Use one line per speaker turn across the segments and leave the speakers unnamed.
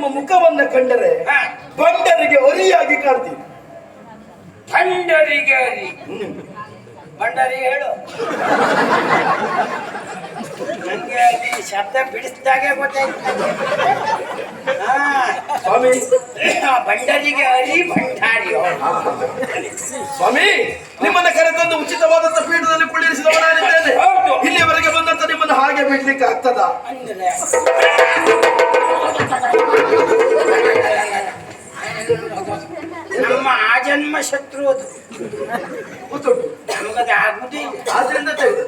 ನಿಮ್ಮ ಮುಖವನ್ನ ಕಂಡರೆ. ಬಂಡರಿಗೆ ಒರಿಯಾಗಿ ಕಾಣ್ತೀವಿ.
ಬಂಡರಿಗೆ ಅರಿ ಭಂಡರಿಗೆ ಹೇಳು. ನಂಗೆ ಅಲ್ಲಿ ಶಬ್ದ ಬಿಡಿಸಿದಾಗೆ ಗೊತ್ತಾಯ್ತು. ಹಾ.
ಸ್ವಾಮಿ.
ಆ, ಭಂಡರಿಗೆ ಅರಿ ಭಂಡಾರಿ
ಸ್ವಾಮಿ ನಿಮ್ಮನ್ನ ಕರೆತಂದು ಉಚಿತವಾದಂತ ಪೀಠದಲ್ಲಿ ಕುಳ್ಳಿರಿಸಿದವನಾಗಿದ್ದೇನೆ
ಇಲ್ಲಿವರೆಗೆ
ಇಲ್ಲಿಯವರೆಗೆ ಬಂದಂತ ನಿಮ್ಮನ್ನು ಹಾಗೆ ಬಿಡ್ಲಿಕ್ಕೆ ಆಗ್ತದ?
ನಮ್ಮ ಆಜನ್ಮ ಶತ್ರು ಅದು.
ಗೊತ್ತುಂಟು
ನಮಗದು ಆಗುದಿಲ್ಲ
ಆದ್ರಿಂದ ತೆಗೆದು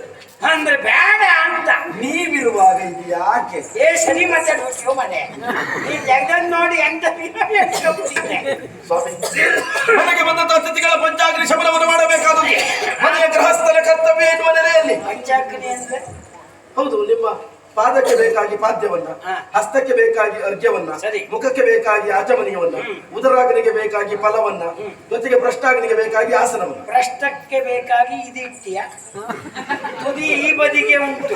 ಅಂದ್ರೆ ಬೇಡ ಅಂತ.
ನೀವಿರುವಾಗ ಇದು ಯಾಕೆ?
ಏ ಸರಿ ಮಾತಾಡ್ಬಿಟ್ಟು ಮನೆ ಈ ಜಗನ್ ನೋಡಿ ಎಂತ.
ಸ್ವಾಮಿ. ಮನೆಗೆ ಬಂದಂತ ಅತಿಥಿಗಳ ಪಂಚಾಗ್ನಿ ಶಮನವನ್ನು ಮಾಡಬೇಕಾದದ್ದು. ಮನೆಯ ಗೃಹಸ್ಥರ ಕರ್ತವ್ಯ ಎನ್ನುವ ನೆಲೆಯಲ್ಲಿ
ಪಂಚಾಗ್ನಿ ಅಂದ್ರೆ?
ಹೌದು ನಿಮ್ಮ ಪಾದಕ್ಕೆ ಬೇಕಾಗಿ ಪಾದ್ಯವನ್ನ ಹಸ್ತಕ್ಕೆ ಬೇಕಾಗಿ ಅರ್ಘ್ಯವನ್ನ
ಸರಿ.
ಮುಖಕ್ಕೆ ಬೇಕಾಗಿ ಆಚಮನೀಯವನ್ನ ಉದರಾಗ್ನಿಗೆ ಬೇಕಾಗಿ ಫಲವನ್ನ ಜೊತೆಗೆ ಭ್ರಷ್ಟಾಗ್ನಿಗೆ ಬೇಕಾಗಿ ಆಸನವನ್ನ.
ಭ್ರಷ್ಟಕ್ಕೆ ಬೇಕಾಗಿ ಇದಿಟ್ಟಿಯ? ತುದಿ ಈ ಬದಿಗೆ ಉಂಟು.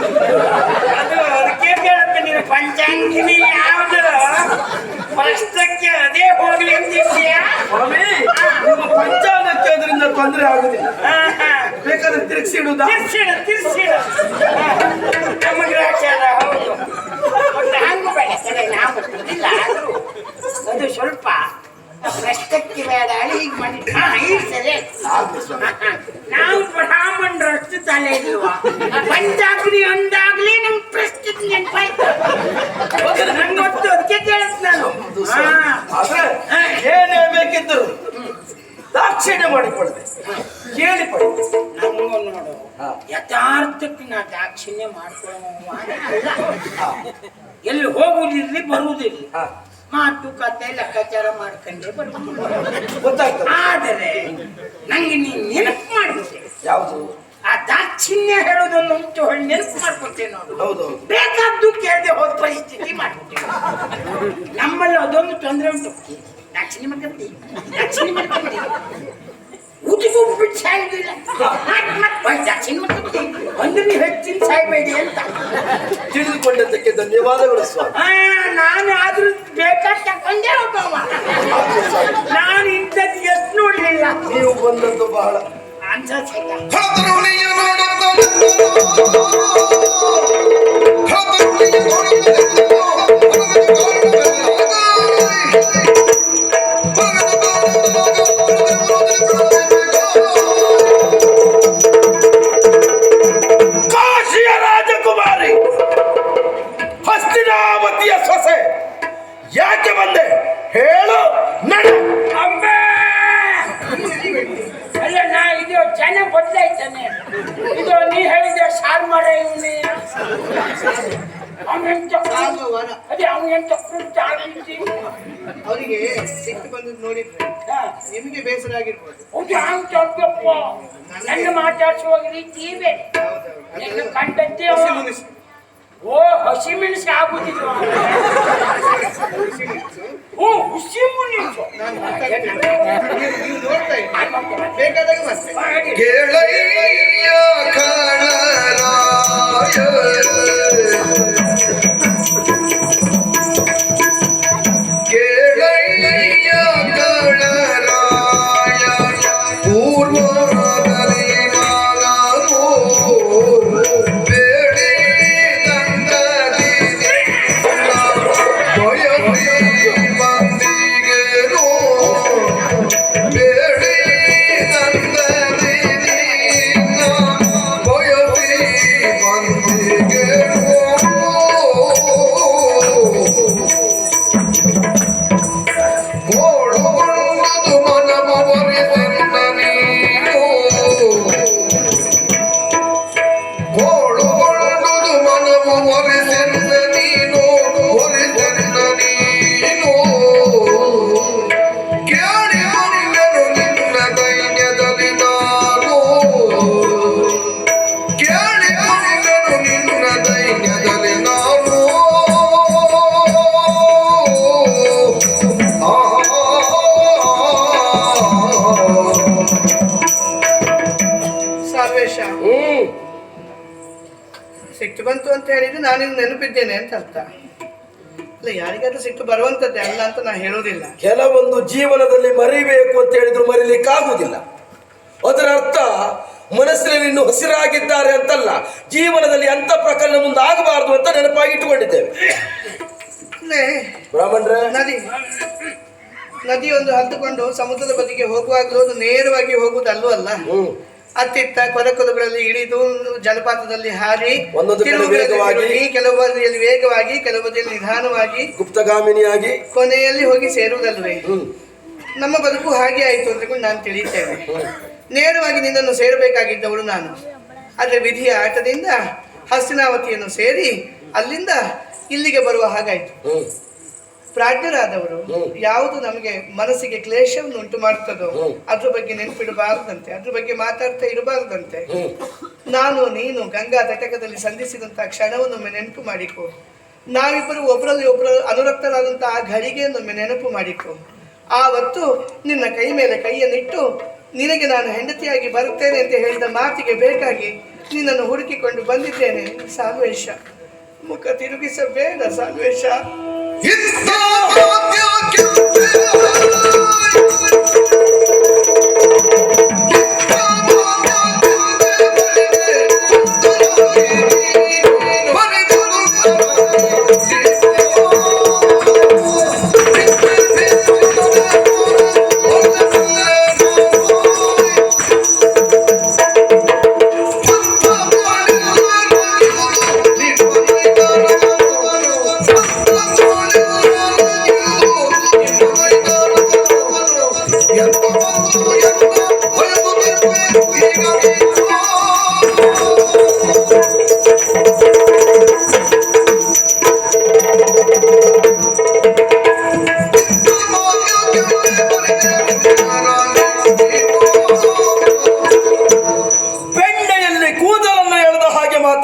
ಅದು ಅದಕ್ಕೆ ಕೇಳುತ್ತೆ ನೀನು ಪಂಚಾಂಗಿನಿ ಯಾವುದು? ಭ್ರಷ್ಟಕ್ಕೆ ಅದೇ ಹೋಗ್ಲಿ ಅಂತಿದ್ದೀಯಾ
ಪಂಚಾಂಗಕ್ಕೆ ಅದರಿಂದ ತೊಂದರೆ ಆಗುದಿಲ್ಲ. ಬೇಕಾದ್ರೆ ತಿರುಗಿಸಿ
ತಿರುಗಿಸಿಡ ತಿರುಗಿಸಿಡ. ನಮಗೆ ಗ್ರಾಚಾರ ಹೌದು. ಒಟ್ಟು ಹಂಗು ಬೇಡ. ಸರಿ ನಾವು ಇಲ್ಲ ಆದರೂ ಅದು ಸ್ವಲ್ಪ ಭ್ರಷ್ಟಕ್ಕೆ ಬೇಡ ಈಗ ಮಾಡಿ. ಹಾ ಈಗ ಸರಿ. ನಾವು ಬ್ರಾಹ್ಮಣರಷ್ಟು ತಲೆ ಇಲ್ವಾ? ಪಂಚಾಗ್ನಿ ಒಂದಾಗ್ಲಿ ನಮ್ ಪ್ರಸ್ತುತ ನೆನಪಾಯ್ತು ನಂಗೆ ಗೊತ್ತು ಅದಕ್ಕೆ ಕೇಳಿಸ್ ನಾನು. ಹಾ.
ಏನೇ ಬೇಕಿದ್ದರು ದಾಕ್ಷಿಣ್ಯ ಮಾಡಿಕೊಳ್ಳದೆ
ದಾಕ್ಷಿಣ್ಯ ಮಾಡ್ಕೊಳ್ಳೋ ಅಲ್ಲ ಎಲ್ಲಿ ಹೋಗುದಿರ್ಲಿ ಬರುವುದಿರ್ಲಿ. ಮಾತು ಕತೆ ಲೆಕ್ಕಾಚಾರ ಮಾಡ್ಕೊಂಡೇ
ಬರ್ಬೋದು
ಆದರೆ ನಂಗೆ ನೀನ್ ನೆನಪು ಮಾಡಿದೆ
ಯಾವುದು?
ಆ ದಾಕ್ಷಿಣ್ಯ ಹೇಳೋದನ್ನು ಉಂಟು ಹೇಳಿ ನೆನಪು ಮಾಡ್ಕೊಟ್ಟೆ ನೋಡು.
ಹೌದು.
ಬೇಕಾದ್ದು ಕೇಳದೆ ಹೋದ ಪರಿಸ್ಥಿತಿ ಮಾಡ್ಬಿಟ್ಟೆ ನಮ್ಮಲ್ಲಿ ಅದೊಂದು ತೊಂದರೆ ಉಂಟು. ದಾಕ್ಷಿಣ್ಯ ಮಾಡ್ಕೊಂಡಿ. ದಾಕ್ಷಿಣ್ಯ ಮಾಡ್ಕೊಂಡಿ. ಊಟಿಗೂ ಬಿಟ್ಟು ಸಾಯುದಿಲ್ಲ ಮತ್ ಮತ್ ಹೋಯ್ ದಾಕ್ಷಿಣ್ಯ ಮಾಡ್ಕೊಂಡಿ ಅಂದ್ರೆ ನೀವು ಹೆಚ್ಚಿನ ಸಾಯ್ಬೇಡಿ ಅಂತ
ತಿಳಿದುಕೊಂಡದ್ದಕ್ಕೆ ಧನ್ಯವಾದಗಳು ಸ್ವಾಮಿ.
ಆ, ನಾನು ಆದ್ರೂ ಬೇಕಾದ ತಕೊಂಡೇ ಹೋಗವ ನಾನು ಇಂಥದ್ದು ಎಷ್ಟು ನೋಡ್ಲಿಲ್ಲ
ನೀವು ಬಂದದ್ದು ಬಹಳ.
ಅನ್ಸತ್ತೆ
ಕರ್ತರುಣಿಯ ನೋಡುತ್ತಲಿದ್ದನು. ಕರ್ತರುಣಿಯ
ಮಾತಾಡ್ತೇನೆ. ನೀವು- Let's ಹೇಳಿದ್ರೆ ನಾನಿನ್ನು ನೆನಪಿದ್ದೇನೆ ಅಂತ ಅರ್ಥ.
ಅಲ್ಲ ಯಾರಿಗಾದ್ರೂ ಸಿಟ್ಟು ಬರುವಂತದ್ದೇ ಅಲ್ಲ ಅಂತ ನಾ ಹೇಳೋದಿಲ್ಲ
ಕೆಲವೊಂದು ಜೀವನದಲ್ಲಿ ಮರಿಬೇಕು ಅಂತ ಹೇಳಿದ್ರು ಮರಿಲಿಕ್ಕಾಗುವುದಿಲ್ಲ ಅದರ ಅರ್ಥ ಮನಸ್ಸಿನಲ್ಲಿ ಇನ್ನು ಹಸಿರಾಗಿದ್ದಾರೆ ಅಂತಲ್ಲ ಜೀವನದಲ್ಲಿ ಅಂತ ಪ್ರಕರಣ ಮುಂದೆ ಆಗಬಾರದು ಅಂತ ನೆನಪಾಗಿ
ಇಟ್ಟುಕೊಂಡಿದ್ದೇವೆ.
ಬ್ರಾಹ್ಮಣರೇ.
ನದಿ. ನದಿ ಒಂದು ಹತ್ತುಕೊಂಡು ಸಮುದ್ರದ ಬದಿಗೆ ಹೋಗುವಾಗಲೂ ಅದು ನೇರವಾಗಿ ಹೋಗುವುದಲ್ಲೂ ಅಲ್ಲ. ಅತ್ತಿತ್ತ ಕೊರಕೊಲಗಳಲ್ಲಿ ಇಳಿದು ಜಲಪಾತದಲ್ಲಿ ಹಾರಿ ಕೆಲವು ಬದಿಯಲ್ಲಿ ವೇಗವಾಗಿ ಕೆಲವು ಬದಿಯಲ್ಲಿ ನಿಧಾನವಾಗಿ
ಗುಪ್ತಗಾಮಿನಿಯಾಗಿ
ಕೊನೆಯಲ್ಲಿ ಹೋಗಿ ಸೇರುವುದಲ್ವೇ
ಹ್ಮ್.
ನಮ್ಮ ಬದುಕು ಹಾಗೆ ಆಯಿತು ಅಂತ ನಾನು ತಿಳಿಯುತ್ತೇನೆ. ನೇರವಾಗಿ ನಿನ್ನನ್ನು ಸೇರಬೇಕಾಗಿದ್ದವಳು ನಾನು. ಆದರೆ ವಿಧಿಯ ಆಟದಿಂದ ಹಸ್ತಿನಾವತಿಯನ್ನು ಸೇರಿ ಅಲ್ಲಿಂದ ಇಲ್ಲಿಗೆ ಬರುವ ಹಾಗಾಯಿತು. ಪ್ರಾಜ್ಞರಾದವರು. ಯಾವುದು ನಮಗೆ ಮನಸ್ಸಿಗೆ ಕ್ಲೇಶವನ್ನು ಉಂಟು ಮಾಡ್ತದೋ ಅದ್ರ ಬಗ್ಗೆ ನೆನಪಿಡಬಾರದಂತೆ ಅದ್ರ ಬಗ್ಗೆ ಮಾತಾಡ್ತಾ ಇರಬಾರದಂತೆ. ನಾನು ನೀನು ಗಂಗಾ ತಟಕದಲ್ಲಿ ಸಂಧಿಸಿದಂತಹ ಕ್ಷಣವನ್ನೊಮ್ಮೆ ನೆನಪು ಮಾಡಿಕೊ. ನಾವಿಬ್ಬರು ಒಬ್ಬರಲ್ಲಿ ಒಬ್ಬರ ಅನುರಕ್ತರಾದಂತಹ ಆ ಘಳಿಗೆಯನ್ನೊಮ್ಮೆ ನೆನಪು ಮಾಡಿಕೊ. ಆವತ್ತು ನಿನ್ನ ಕೈ ಮೇಲೆ ಕೈಯನ್ನಿಟ್ಟು ನಿನಗೆ ನಾನು ಹೆಂಡತಿಯಾಗಿ ಬರುತ್ತೇನೆ ಅಂತ ಹೇಳಿದ ಮಾತಿಗೆ ಬೇಕಾಗಿ ನಿನ್ನನ್ನು ಹುಡುಕಿಕೊಂಡು ಬಂದಿದ್ದೇನೆ ಸಾಲ್ವೇಶ ಮುಖ ತಿರುಗಿಸಬೇಡ ಸಾಲ್ವೇಶ
ಇಂಥ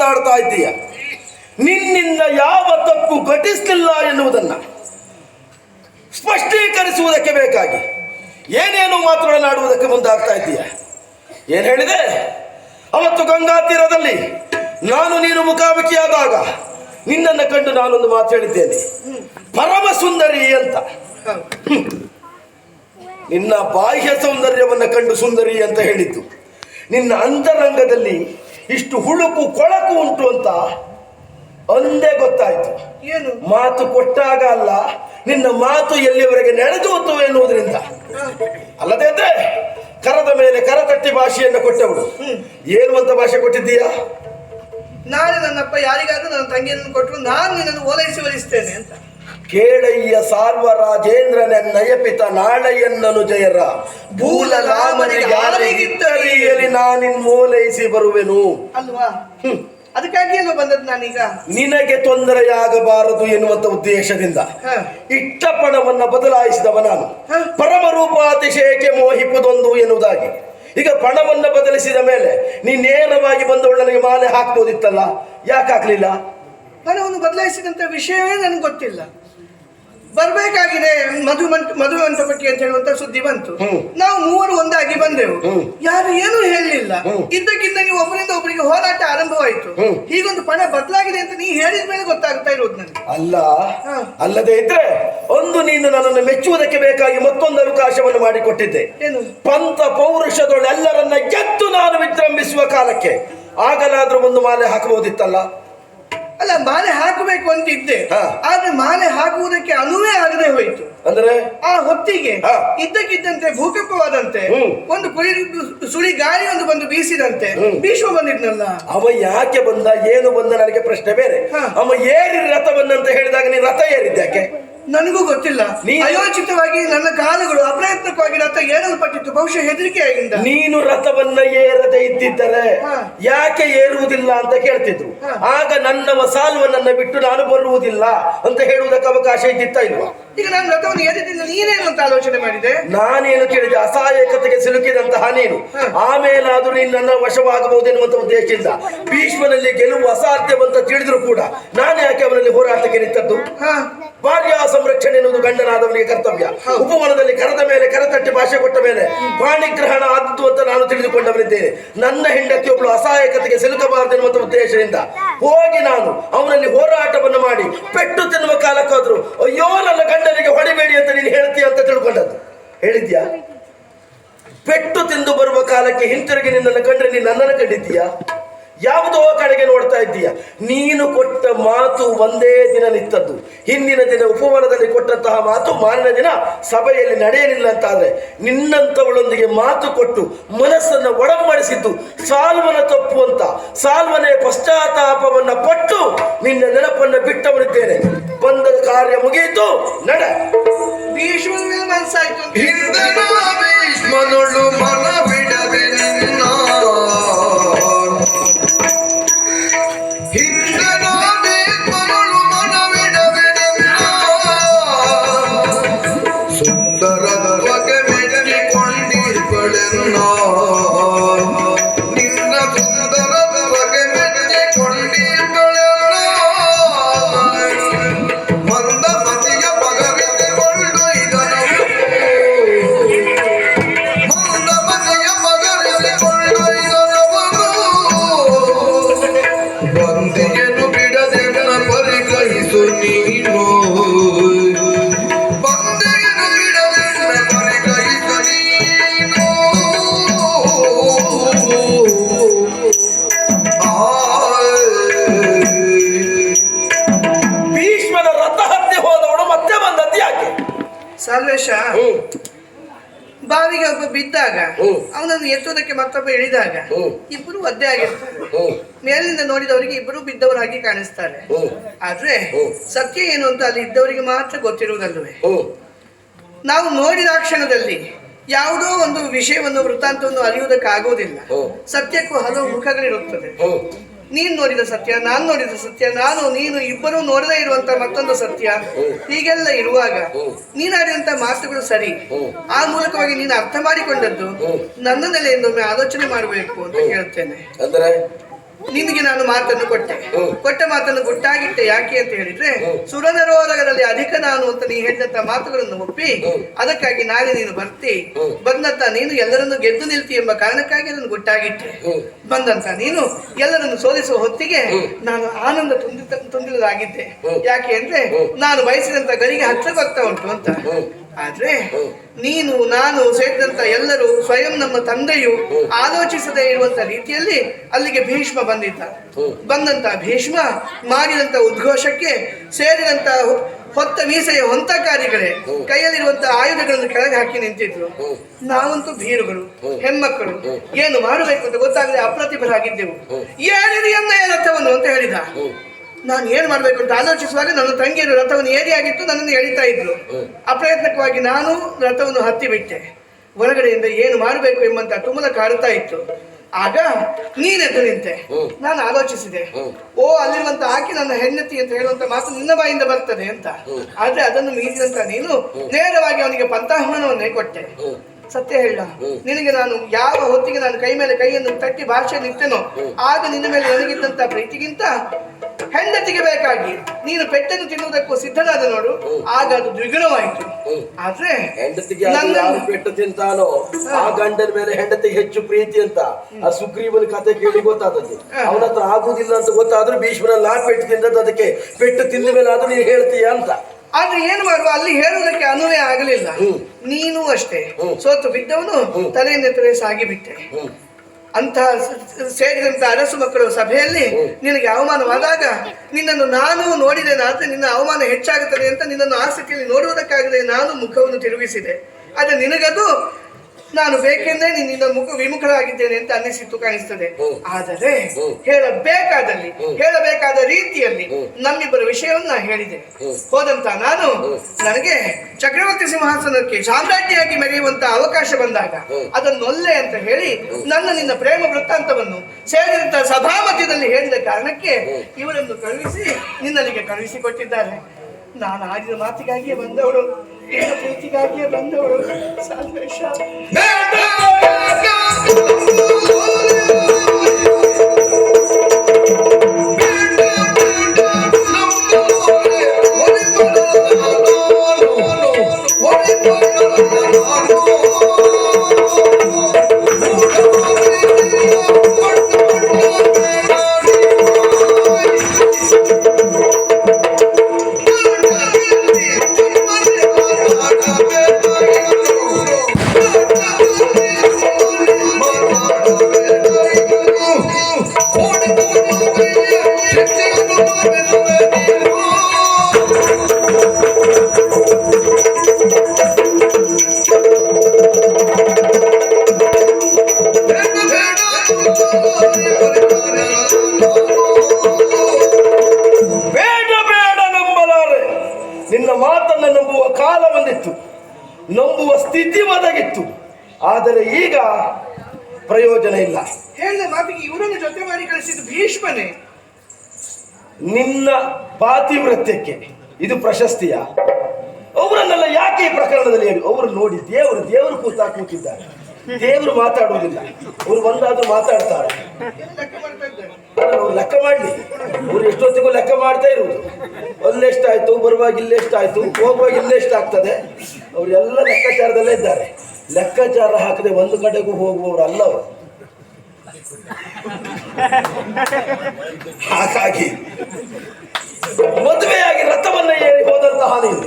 ಮಾತಾಡ್ತಾ ಇದ್ದೀಯ? ನಿನ್ನಿಂದ ಯಾವ ತಪ್ಪು ಘಟಿಸಲಿಲ್ಲ ಎನ್ನುವುದನ್ನ ಸ್ಪಷ್ಟೀಕರಿಸುವುದಕ್ಕೆ ಬೇಕಾಗಿ ಏನೇನು ಮಾತುಗಳನ್ನಾಡುವುದಕ್ಕೆ ಮುಂದಾಗ್ತಾ ಇದ್ದೀಯ? ಏನ್ ಹೇಳಿದೆ? ಅವತ್ತು ಗಂಗಾ ತೀರದಲ್ಲಿ ನಾನು ನೀನು ಮುಖಾಮುಖಿಯಾದಾಗ ನಿನ್ನನ್ನು ಕಂಡು ನಾನೊಂದು ಮಾತು ಹೇಳಿದ್ದೇನೆ. ಪರಮ ಸುಂದರಿ ಅಂತ. ನಿನ್ನ ಬಾಹ್ಯ ಸೌಂದರ್ಯವನ್ನು ಕಂಡು ಸುಂದರಿ ಅಂತ ಹೇಳಿದ್ದು. ನಿನ್ನ ಅಂತರಂಗದಲ್ಲಿ ಇಷ್ಟು ಹುಳುಕು ಕೊಳಕು ಉಂಟು ಅಂತ ಒಂದೇ ಗೊತ್ತಾಯ್ತು.
ಏನು?
ಮಾತು ಕೊಟ್ಟಾಗ ಅಲ್ಲ ನಿನ್ನ ಮಾತು ಎಲ್ಲಿವರೆಗೆ ನಡೆದೋತು ಎನ್ನುವುದರಿಂದ. ಅಲ್ಲದೆ ಅಂದ್ರೆ ಕರದ ಮೇಲೆ ಕರತಟ್ಟಿ ಭಾಷೆಯನ್ನು ಕೊಟ್ಟವಳು. ಏನು ಅಂತ ಭಾಷೆ ಕೊಟ್ಟಿದ್ದೀಯಾ?
ನಾನು ನನ್ನಪ್ಪ ಯಾರಿಗಾದ್ರೂ ನನ್ನ ತಂಗಿಯನ್ನು ಕೊಟ್ಟರು ನಾನು ನಿನ್ನನ್ನು ಓಲೈಸಿ ಒಲಿಸ್ತೇನೆ ಅಂತ.
ಕೇಳಯ್ಯ ಸಾರ್ವ ರಾಜೇಂದ್ರನ ನಯಪಿತ ನಾಳೆಯನ್ನನು ಜಯರ. ಭೂಲಲಾಮನಿಗಾರಿಗಿತ್ತರಿಯಲಿ ನಾನಿನ್ ಓಲೈಸಿ ಬರುವೆನು.
ಅಲ್ವಾ? ಅದಕ್ಕಾಗಿ ಅಲ್ವಾ ಬಂದದ್ದು ನಾನೀಗ?
ನಿನಗೆ ತೊಂದರೆಯಾಗಬಾರದು ಎನ್ನುವಂತ ಉದ್ದೇಶದಿಂದ.
ಹ.
ಇಟ್ಟ ಪಣವನ್ನ ಬದಲಾಯಿಸಿದವ ನಾನು. ಪರಮ ರೂಪ ಅತಿಶಯಕ್ಕೆ ಮೋಹಿಪುದೊಂದು ಎನ್ನುವುದಾಗಿ. ಈಗ ಪಣವನ್ನ ಬದಲಿಸಿದ ಮೇಲೆ ನೀ ನೇರವಾಗಿ ಬಂದವಳು ನನಗೆ ಮಾಲೆ ಹಾಕ್ಬೋದಿತ್ತಲ್ಲ? ಯಾಕೆ ಹಾಕ್ಲಿಲ್ಲ
ಹಣವನ್ನು ಬದಲಾಯಿಸಿದಂತ ವಿಷಯವೇ ನನಗೆ ಗೊತ್ತಿಲ್ಲ. ಬರ್ಬೇಕಾಗಿದೆ ಮಧು ಮಧು ಮಂಟಪಕ್ಕೆ ಅಂತ ಹೇಳುವಂತ ಸುದ್ದಿ ಬಂತು. ನಾವು ಮೂವರು ಒಂದಾಗಿ ಬಂದೆವು. ಯಾರು ಏನು ಹೇಳಲಿಲ್ಲ
ಇದ್ದಕ್ಕಿಂತ
ನೀವು ಒಬ್ಬರಿಂದ ಒಬ್ಬರಿಗೆ ಹೋರಾಟ ಆರಂಭವಾಯಿತು. ಹೀಗೊಂದು ಪಣ ಬದಲಾಗಿದೆ ಅಂತ ನೀ ಹೇಳಿದ ಮೇಲೆ ಗೊತ್ತಾಗ್ತಾ ಇರೋದು ನನಗೆ?
ಅಲ್ಲ. ಅಲ್ಲದೆ ಇದ್ರೆ ಒಂದು ನೀನು ನನ್ನನ್ನು ಮೆಚ್ಚುವುದಕ್ಕೆ ಬೇಕಾಗಿ ಮತ್ತೊಂದು ಅವಕಾಶವನ್ನು ಮಾಡಿಕೊಟ್ಟಿದ್ದೆ.
ಏನು?
ಪಂಥ ಪೌರುಷದೊಳೆಲ್ಲರನ್ನ ಗೆದ್ದು ನಾನು ವಿಜೃಂಭಿಸುವ ಕಾಲಕ್ಕೆ. ಆಗಲಾದ್ರೂ ಒಂದು ಮಾಲೆ ಹಾಕಬಹುದಿತ್ತಲ್ಲ?
ಅಲ್ಲ ಮಾಲೆ ಹಾಕಬೇಕು ಅಂತ ಇದ್ದೆ. ಆದ್ರೆ ಮಾಲೆ ಹಾಕುವುದಕ್ಕೆ ಅನುವೇ ಆಗದೆ ಹೋಯಿತು
ಅಂದ್ರೆ
ಆ ಹೊತ್ತಿಗೆ. ಇದ್ದಕ್ಕಿದ್ದಂತೆ ಭೂಕಂಪವಾದಂತೆ. ಒಂದು ಕುಳಿ ಸುಳಿ ಗಾಳಿ ಒಂದು ಬಂದು ಬೀಸಿದಂತೆ. ಭೀಷ್ಮ ಬಂದಿದ್ನಲ್ಲ
ಅವ ಯಾಕೆ ಬಂದ ಏನು ಬಂದ ನನಗೆ ಪ್ರಶ್ನೆ ಬೇರೆ. ಅವ ಏರಿ ಬಂದಂತ ಹೇಳಿದಾಗ ನೀನು ರಥ ಏರಿದ್ಯಾಕೆ
ನನಗೂ ಗೊತ್ತಿಲ್ಲ.
ನೀ-
ಅಯೋಚಿತವಾಗಿ ನನ್ನ ಕಾಲುಗಳು ಅಪ್ರಯತ್ನಕ್ಕಾಗಿ ರಥ ಏರಲ್ಪಟ್ಟಿತ್ತು ಬಹುಶಃ ಹೆದರಿಕೆಯಾಗಿಂದ.
ನೀನು ರಥವನ್ನ ಏರದೆ ಇದ್ದಿದ್ದರೆ ಯಾಕೆ ಏರುವುದಿಲ್ಲ ಅಂತ ಕೇಳ್ತಿದ್ರು. ಆಗ ನನ್ನವ ಸಾಲ್ವನನ್ನ ಬಿಟ್ಟು ನಾನು ಬರುವುದಿಲ್ಲ ಅಂತ ಹೇಳುವುದಕ್ಕೆ ಅವಕಾಶ ಇದ್ದಿತ್ತ ಇಲ್ವಾ?
ಈಗ ನಾನು ರಥವನ್ನು ಏರಿದ್ದಿಂದ ನೀನೇನು ಅಂತ ಆಲೋಚನೆ ಮಾಡಿದೆ?
ನಾನೇನು ಕೇಳಿದೆ? ಅಸಹಾಯಕತೆಗೆ ಸಿಲುಕಿದಂತಹ ನೀನು. ಆಮೇಲಾದ್ರೂ ನೀನು ನನ್ನ ವಶವಾಗಬಹುದು ಎನ್ನುವಂತ ಉದ್ದೇಶದಿಂದ ಭೀಷ್ಮನಲ್ಲಿ ಗೆಲುವು ಅಸಾಧ್ಯವಂತ ತಿಳಿದ್ರು ಕೂಡ ನಾನು ಯಾಕೆ ಅವನಲ್ಲಿ ಹೋರಾಟಕ್ಕೆ ನಿಂತದ್ದು? ಭಾರ್ಯ ಸಂರಕ್ಷಣೆ ಎನ್ನುವುದು ಗಂಡನಾದವನಿಗೆ ಕರ್ತವ್ಯ. ಉಪವನದಲ್ಲಿ ಕರೆದ ಮೇಲೆ ಕರೆತಟ್ಟಿ ಭಾಷೆ ಕೊಟ್ಟ ಮೇಲೆ ಪಾಣಿಗ್ರಹಣ ಆದದ್ದು ಅಂತ ನಾನು ತಿಳಿದುಕೊಂಡವನಿದ್ದೇನೆ. ನನ್ನ ಹೆಂಡತಿ ಒಬ್ಬಳು ಅಸಹಾಯಕತೆಗೆ ಸಿಲುಕಬಾರದು ಎನ್ನುವಂತ ಉದ್ದೇಶದಿಂದ ಹೋಗಿ ನಾನು ಅವನಲ್ಲಿ ಹೋರಾಟವನ್ನು ಮಾಡಿ ಪೆಟ್ಟು ತಿನ್ನುವ ಕಾಲಕ್ಕಾದ್ರು ಅಯ್ಯೋ ನನ್ನ ಗಂಡನಿಗೆ ಹೊಡಿಬೇಡಿ ಅಂತ ನೀನು ಹೇಳ್ತೀಯ ಅಂತ ತಿಳ್ಕೊಂಡದ್ದು. ಹೇಳಿದ್ಯಾ? ಪೆಟ್ಟು ತಿಂದು ಬರುವ ಕಾಲಕ್ಕೆ ಹಿಂತಿರುಗಿ ನಿನ್ನನ್ನು ಕಂಡ್ರೆ ನೀನು ನನ್ನನ್ನು ಕಂಡಿದ್ದೀಯಾ? ಯಾವುದೋ ಕಡೆಗೆ ನೋಡ್ತಾ ಇದ್ದೀಯ? ನೀನು ಕೊಟ್ಟ ಮಾತು ಒಂದೇ ದಿನ ನಿಂತದ್ದು. ಹಿಂದಿನ ದಿನ ಉಪವನದಲ್ಲಿ ಕೊಟ್ಟಂತಹ ಮಾತು ಮಾರನೇ ದಿನ ಸಭೆಯಲ್ಲಿ ನಡೆಯಲಿಲ್ಲ ಅಂತಾದ್ರೆ ನಿನ್ನಂಥವಳೊಂದಿಗೆ ಮಾತು ಕೊಟ್ಟು ಮನಸ್ಸನ್ನು ಒಡಂಬಡಿಸಿದ್ದು ಸಾಲ್ವನ ತಪ್ಪು ಅಂತ. ಸಾಲ್ವನೆ ಪಶ್ಚಾತ್ತಾಪವನ್ನ ಪಟ್ಟು ನಿನ್ನ ನೆನಪನ್ನು ಬಿಟ್ಟವನಿದ್ದೇನೆ. ಬಂದ ಕಾರ್ಯ ಮುಗಿಯಿತು. ನಡ.
ಮನಸ್ಸಾಯ್ತು
ಹಿಂದೆ
ಬಾವಿಗೆ ಒಬ್ಬ ಬಿದ್ದಾಗ. ಅವನನ್ನು ಎತ್ತುವುದಕ್ಕೆ ಮತ್ತೊಬ್ಬ ಇಳಿದಾಗ. ಇಬ್ಬರು ಒದ್ದೆ ಆಗಿರ್ತಾರೆ ಮೇಲಿನಿಂದ ನೋಡಿದವರಿಗೆ ಇಬ್ಬರು ಬಿದ್ದವರಾಗಿ ಕಾಣಿಸ್ತಾರೆ. ಆದ್ರೆ. ಸತ್ಯ ಏನು ಅಂತ ಅಲ್ಲಿ ಇದ್ದವರಿಗೆ ಮಾತ್ರ
ಗೊತ್ತಿರುವುದಲ್ಲವೇ
ನಾವು ನೋಡಿದ ಕ್ಷಣದಲ್ಲಿ ಯಾವುದೋ ಒಂದು ವಿಷಯವನ್ನು ವೃತ್ತಾಂತವನ್ನು ಅರಿಯುವುದಕ್ಕಾಗುವುದಿಲ್ಲ. ಸತ್ಯಕ್ಕೂ ಹಲವು ಮುಖಗಳಿರುತ್ತದೆ ನೀನ್ ನೋಡಿದ ಸತ್ಯ ನಾನ್ ನೋಡಿದ ಸತ್ಯ ನಾನು ನೀನು ಇಬ್ಬರು ನೋಡದೇ ಇರುವಂತ ಮತ್ತೊಂದು ಸತ್ಯ. ಹೀಗೆಲ್ಲ ಇರುವಾಗ ನೀನಾಡಿದಂತ ಮಾತುಗಳು ಸರಿ. ಆ ಮೂಲಕವಾಗಿ ನೀನು ಅರ್ಥ ಮಾಡಿಕೊಂಡದ್ದು ನನ್ನ ನೆಲೆಯಿಂದೊಮ್ಮೆ ಆಲೋಚನೆ ಮಾಡಬೇಕು ಅಂತ ಹೇಳ್ತೇನೆ
ಅಂದ್ರೆ?
ನಿನಗೆ ನಾನು ಮಾತನ್ನು ಕೊಟ್ಟೆ. ಕೊಟ್ಟ ಮಾತನ್ನು ಗುಟ್ಟಾಗಿಟ್ಟೆ. ಯಾಕೆ ಅಂತ ಹೇಳಿದ್ರೆ. ಸುರನರೋರಗದಲ್ಲಿ ಅಧಿಕ ನಾನು ಅಂತ ನೀ ಹೇಳಿದಂತ ಮಾತುಗಳನ್ನು ಒಪ್ಪಿ ಅದಕ್ಕಾಗಿ ನಾಳೆ ನೀನು ಬರ್ತಿ. ಬಂದಂತ ನೀನು ಎಲ್ಲರನ್ನು ಗೆದ್ದು ನಿಲ್ತಿ ಎಂಬ ಕಾರಣಕ್ಕಾಗಿ ಅದನ್ನು ಗುಟ್ಟಾಗಿಟ್ಟೆ. ಬಂದಂತ ನೀನು ಎಲ್ಲರನ್ನು ಸೋಲಿಸುವ ಹೊತ್ತಿಗೆ ನಾನು ಆನಂದ ತುಂಬಿದ ತುಂಬಿದಾಗಿದ್ದೆ ಯಾಕೆ ಅಂದ್ರೆ ನಾನು ಬಯಸಿದಂತ ಗರಿಗೆ ಹತ್ರ ಬರ್ತಾ ಉಂಟು ಅಂತ. ಆದ್ರೆ ನೀನು ನಾನು ಸೇರಿದಂತ ಎಲ್ಲರೂ ಸ್ವಯಂ ನಮ್ಮ ತಂದೆಯು ಆಲೋಚಿಸದೆ ಇರುವಂತ ರೀತಿಯಲ್ಲಿ ಅಲ್ಲಿಗೆ ಭೀಷ್ಮ ಬಂದಿದ್ದ ಬಂದಂತ ಭೀಷ್ಮ ಮಾಡಿದಂತ ಉದ್ಘೋಷಕ್ಕೆ ಸೇರಿದಂತ ಹೊತ್ತ ಮೀಸೆಯ ಹೊಂತಕಾರಿಗಳೇ
ಕಾರ್ಯಗಳೇ
ಕೈಯಲ್ಲಿರುವಂತ ಆಯುಧಗಳನ್ನು ಕೆಳಗೆ ಹಾಕಿ ನಿಂತಿದ್ರು. ನಾವಂತೂ ಭೀರುಗಳು
ಹ್ಮ್.
ಹೆಮ್ಮಕ್ಕಳು ಏನು ಮಾಡಬೇಕು ಅಂತ ಗೊತ್ತಾಗದೆ ಅಪ್ರತಿಭರಾಗಿದ್ದೆವು
ಹ್ಮ್.
ಏನಿದೆ ಎನ್ನ ರಥವನ್ನು ಅಂತ ಹೇಳಿದ. ನಾನು ಏನ್ ಮಾಡ್ಬೇಕು ಅಂತ ಆಲೋಚಿಸುವಾಗ ನನ್ನ ತಂಗಿಯರು ರಥವನ್ನು ಏರಿಯಾಗಿತ್ತು ನನ್ನನ್ನು ಎಳಿತಾ ಇದ್ರು. ಅಪ್ರಯತ್ನಕವಾಗಿ ನಾನು ರಥವನ್ನು ಹತ್ತಿ ಬಿಟ್ಟೆ. ಹೊರಗಡೆಯಿಂದ ಏನು ಮಾಡಬೇಕು ಎಂಬಂತ ತುಮಲ ಕಾಡ್ತಾ ಇತ್ತು. ಆಗ ನೀನೆದ್ದು ನಿಂತೆ. ನಾನು ಆಲೋಚಿಸಿದೆ. ಓ ಅಲ್ಲಿರುವಂತ ಆಕೆ ನನ್ನ ಹೆಂಡತಿ ಅಂತ ಹೇಳುವಂತ ಮಾತು ನಿನ್ನ ಬಾಯಿಂದ ಬರ್ತದೆ ಅಂತ. ಆದ್ರೆ ಅದನ್ನು ಮೀರಿದಂತ ನೀನು ನೇರವಾಗಿ ಅವನಿಗೆ ಪಂತಾಹ್ವಾನವನ್ನೇ ಕೊಟ್ಟೆ. ಸತ್ಯ ಹೇಳ. ನಿನಗೆ ನಾನು ಯಾವ ಹೊತ್ತಿಗೆ ನಾನು ಕೈ ಮೇಲೆ ಕೈಯನ್ನು ತಟ್ಟಿ ಭಾಷೆ ನಿಂತೆನೋ ಆಗ ನಿನ್ನ ಮೇಲೆ ನನಗಿದ್ದಂತ ಪ್ರೀತಿಗಿಂತ ಹೆಂಡತಿಗೆ ಬೇಕಾಗಿ ನೀನು ಪೆಟ್ಟನ್ನು ತಿನ್ನುವುದಕ್ಕೂ ಸಿದ್ಧನಾದ ನೋಡು. ಆಗ ಅದು ದ್ವಿಗುಣವಾಯಿತು. ಆದ್ರೆ
ಹೆಂಡತಿಗೆ
ಪೆಟ್ಟ
ಯಾರು ಪೆಟ್ಟು ತಿಂತಾನೋ? ಆ ಗಂಡನ ಮೇಲೆ ಹೆಂಡತಿಗೆ ಹೆಚ್ಚು ಪ್ರೀತಿ ಅಂತ ಆ ಸುಗ್ರೀವನ ಕತೆ ಕೇಳಿ ಗೊತ್ತಾದದ್ದು. ಅವನ ಹತ್ರ ಆಗುದಿಲ್ಲ ಅಂತ ಗೊತ್ತಾದ್ರೂ ಭೀಷ್ಮನಲ್ಲಿ ಲಾ ಪೆಟ್ಟು ತಿಂದದ್ದು ಅದಕ್ಕೆ ಪೆಟ್ಟು ತಿಂದ ಮೇಲೆ ಆದ್ರೂ ನೀನು ಹೇಳ್ತೀಯ ಅಂತ.
ಆದ್ರೆ ಏನು ಮಾಡುವ? ಅಲ್ಲಿ ಹೇಳುವುದಕ್ಕೆ ಅನುವೇ ಆಗಲಿಲ್ಲ. ನೀನು ಅಷ್ಟೇ. ಸೋತು ಬಿದ್ದವನು. ತಲೆಯಿಂದ ತಲೆ ಸಾಗಿಬಿಟ್ಟೆ.
ಹ್ಮ್.
ಅಂತಹ ಸೇರಿದಂತಹ ಸೇರಿದಂತ ಅರಸು ಮಕ್ಕಳು ಸಭೆಯಲ್ಲಿ ನಿನಗೆ ಅವಮಾನವಾದಾಗ ನಿನ್ನನ್ನು ನಾನು ನೋಡಿದ್ದೇನಾದ್ರೆ ನಿನ್ನ ಅವಮಾನ ಹೆಚ್ಚಾಗುತ್ತದೆ ಅಂತ ನಿನ್ನನ್ನು ಆಸಕ್ತಿಯಲ್ಲಿ ನೋಡುವುದಕ್ಕಾಗದೆ ನಾನು ಮುಖವನ್ನು ತಿರುಗಿಸಿದೆ. ಆದ್ರೆ ನಿನಗದು ನಾನು ಬೇಕೆಂದ್ರೆ ನಿನ್ನಿಂದ ಮುಖ ವಿಮುಖರಾಗಿದ್ದೇನೆ ಅಂತ ಅನ್ನಿಸಿತ್ತು ಕಾಣಿಸ್ತದೆ. ಆದರೆ ಹೇಳಬೇಕಾದಲ್ಲಿ ಹೇಳಬೇಕಾದ ರೀತಿಯಲ್ಲಿ. ನಮ್ಮಿಬ್ಬರ ವಿಷಯವನ್ನ ಹೇಳಿದೆ. ಹೋದಂತ ನಾನು ನನಗೆ ಚಕ್ರವರ್ತಿ ಸಿಂಹಾಸನಕ್ಕೆ ಸಾಮ್ರಾಜ್ಞಿಯಾಗಿ ಮೆರೆಯುವಂತ ಅವಕಾಶ ಬಂದಾಗ. ಅದನ್ನೊಲ್ಲೆ ಅಂತ ಹೇಳಿ ನನ್ನ ನಿನ್ನ ಪ್ರೇಮ ವೃತ್ತಾಂತವನ್ನು ಸೇರಿದಂತ ಸಭಾಮಧ್ಯದಲ್ಲಿ ಹೇಳಿದ ಕಾರಣಕ್ಕೆ ಇವರನ್ನು ಕಳುಹಿಸಿ ನಿನ್ನಲ್ಲಿಗೆ ಕಳುಹಿಸಿಕೊಟ್ಟಿದ್ದಾರೆ ನಾನು ಆಡಿದ ಮಾತಿಗಾಗಿಯೇ ಬಂದವಳು. ನಿನ್ನ ಪ್ರೀತಿಗಾಗಿಯೇ ಬಂದವಳು ಸಾಲ್ವೇಶ
ಪ್ರಶಸ್ತಿಯ? ಅವರನ್ನೆಲ್ಲ ಯಾಕೆ ಈ ಪ್ರಕರಣದಲ್ಲಿ ಹೇಳಿ? ಅವರು ನೋಡಿ, ದೇವರು ದೇವರು ಕೂತಾ ಕೂತಿದ್ದಾರೆ ದೇವರು ಮಾತಾಡುವುದಿಲ್ಲ. ಅವರು ಒಂದಾದ್ರೂ ಮಾತಾಡ್ತಾರೆ.
ಲೆಕ್ಕ
ಮಾಡಲಿ. ಅವ್ರು ಎಷ್ಟೊತ್ತಿಗೂ ಲೆಕ್ಕ ಮಾಡ್ತಾ ಇರುವುದು. ಅಲ್ಲೆಷ್ಟಾಯ್ತು? ಬರುವಾಗ ಇಲ್ಲೆಷ್ಟಾಯ್ತು? ಹೋಗುವಾಗ ಇಲ್ಲೆಷ್ಟಾಗ್ತದೆ? ಅವರೆಲ್ಲ ಲೆಕ್ಕಾಚಾರದಲ್ಲೇ ಇದ್ದಾರೆ. ಲೆಕ್ಕಾಚಾರ ಹಾಕದೆ ಒಂದು ಕಡೆಗೂ ಹೋಗುವವರು ಅಲ್ಲ ಅವರು. ಹಾಗಾಗಿ ಮದುವೆಯಾಗಿ ರಥವನ್ನ ಏರಿ ಹೋದಂತಹ ನೀನು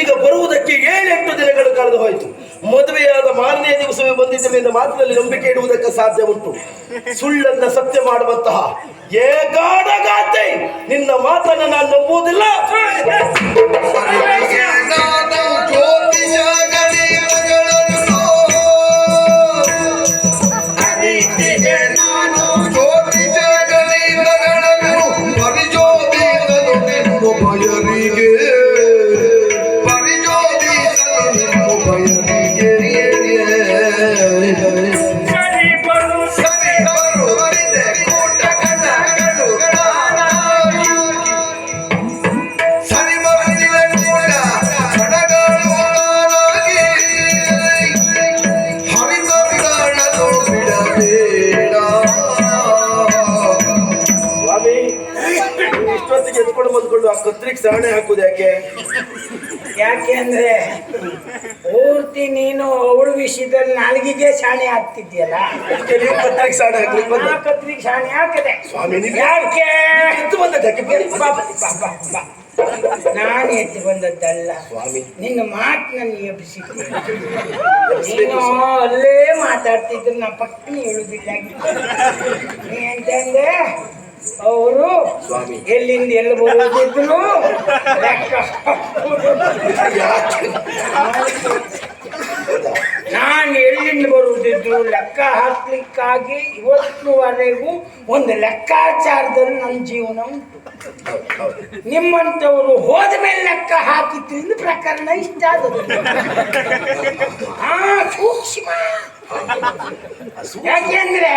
ಈಗ ಬರುವುದಕ್ಕೆ ಏಳೆಂಟು ದಿನಗಳು ಕಳೆದು ಹೋಯಿತು. ಮದುವೆಯಾದ ಮಾರನೇ ದಿವಸವೇ ಬಂದಿದ್ದರಿಂದ ಮಾತಿನಲ್ಲಿ ನಂಬಿಕೆ ಇಡುವುದಕ್ಕೆ ಸಾಧ್ಯ ಉಂಟು. ಸುಳ್ಳನ್ನ ಸತ್ಯ ಮಾಡುವಂತಹ ಏಕಾಡಗಾತೆ ನಿನ್ನ ಮಾತನ್ನ ನಾನು ನಂಬುವುದಿಲ್ಲ. ಕತ್ರಿಗೆ ಹಾಕುದು ಯಾಕೆ?
ಯಾಕೆ ಅಂದ್ರೆ ಪೂರ್ತಿ ನೀನು ಅವಳು ವಿಷಯದಲ್ಲಿ ನಾಲ್ಗಿಗೆ ಶಾಣೆ
ಹಾಕ್ತಿದ್ಯಲ್ಲ ಹಾಕ್ಲಿಕ್ಕೆ ಬಂದ.
ಕತ್ರಿಗೆ ಶಾಣೆ ಹಾಕದೆ.
ಸ್ವಾಮಿ ನೀವು
ಯಾಕೆ?
ಎದ್ದು ಬಂದದ್ದಕ್ಕೆ
ಬಾ, ಬಾ, ಬಾ, ಬಾ. ನಾನು ಎದ್ದು ಬಂದದ್ದಲ್ಲ.
ಸ್ವಾಮಿ.
ನಿನ್ನ ಮಾತು ನನಗೆ ನೀನು ಅಲ್ಲೇ ಮಾತಾಡ್ತಿದ್ರು ನಾ ಪಕ್ಕನೆ ಹೇಳುದಿಲ್ಲ ನೀ ಅಂತಂದೆ ಅವರು
ಸ್ವಾಮಿ.
ಎಲ್ಲಿಂದ ಎಲ್ಲಿ
ಬರೋದಿದ್ರು
ನಾನು ಎಲ್ಲಿಂದ ಬರುವುದಿದ್ರು? ಲೆಕ್ಕ ಹಾಕ್ಲಿಕ್ಕಾಗಿ ಇವತ್ತುವರೆಗೂ ಒಂದು ಲೆಕ್ಕಾಚಾರದಲ್ಲಿ ನನ್ನ ಜೀವನ ಉಂಟು. ನಿಮ್ಮಂಥವರು ಹೋದ ಮೇಲೆ ಲೆಕ್ಕ ಹಾಕಿದ್ರಿಂದ ಪ್ರಕರಣ ಇಷ್ಟ ಆದದ್ದು. ಆ ಸೂಕ್ಷ್ಮ. ಯಾಕೆಂದ್ರೆ